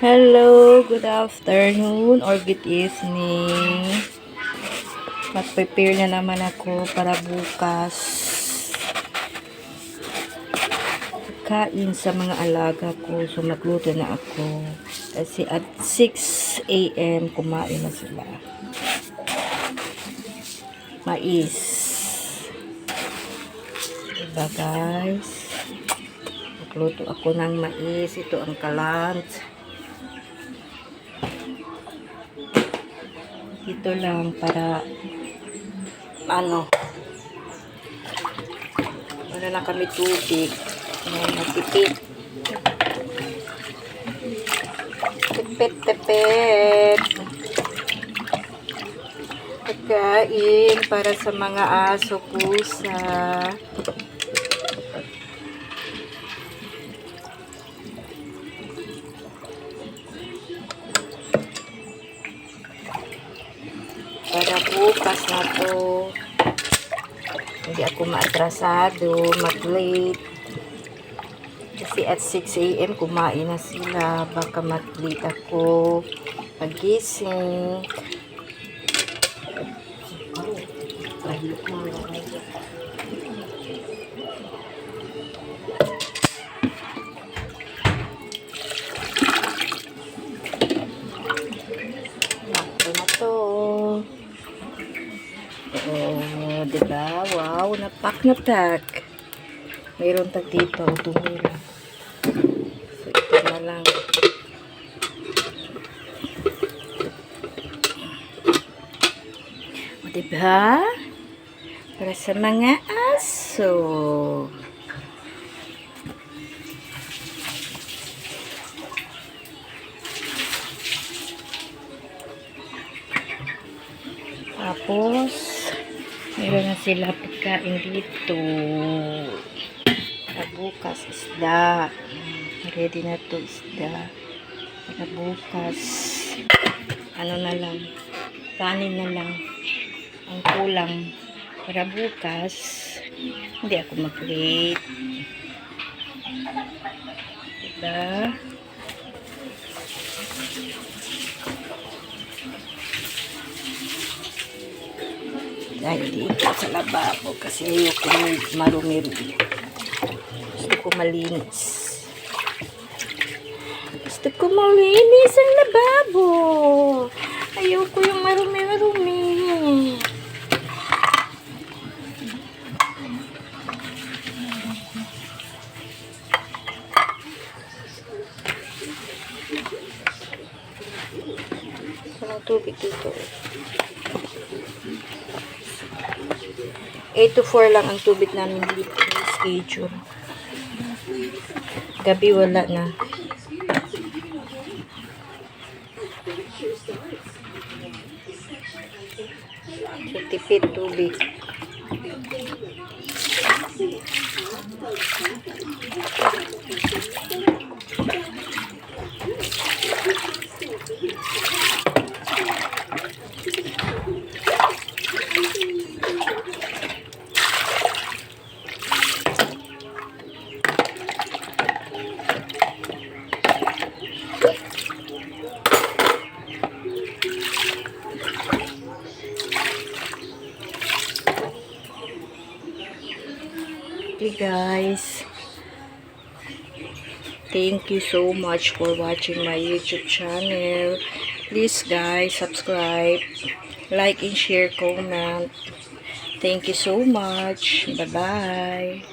Hello, good afternoon or good evening. Mag-prepare na naman ako para bukas. Kain sa mga alaga ko. So, magluto na ako. Kasi at 6 a.m. kumain na sila. Mais. Diba guys? Magluto ako ng mais. Ito ang kalant. Ito lang para ano wala na kami tubig. Ngayon, nagtipid. Tipid, tipid. Pagkain para sa mga aso, pusa. Para bukas na to. Hindi ako maatrasado, mag-late. Kasi at 6 a.m. kumain na sila. Baka mag-late ako magising. Ito Oo, diba? Wow, napak na tak. Mayroon tag dito, tumira. So, ito na lang. O, diba? Para sa mga aso. Tapos, meron na sila pagkain dito. Para bukas, isda. Ready na to isda. Para bukas, ano na lang, kanin na lang. Ang kulang. Para bukas, hindi ako mag-late. Diba? Dahil dito sa lababo kasi ayoko marumi-rumi. Gusto ko malinis. Gusto ko malinis ang lababo. Ayoko yung marumi-rumi. Walang tubig dito. 8 to 4 lang ang tubig namin dito schedule. Gabi wala na. So, tipid tubig. Okay guys. Thank you so much for watching my YouTube channel. Please guys, subscribe, like and share, comment. Thank you so much. Bye-bye.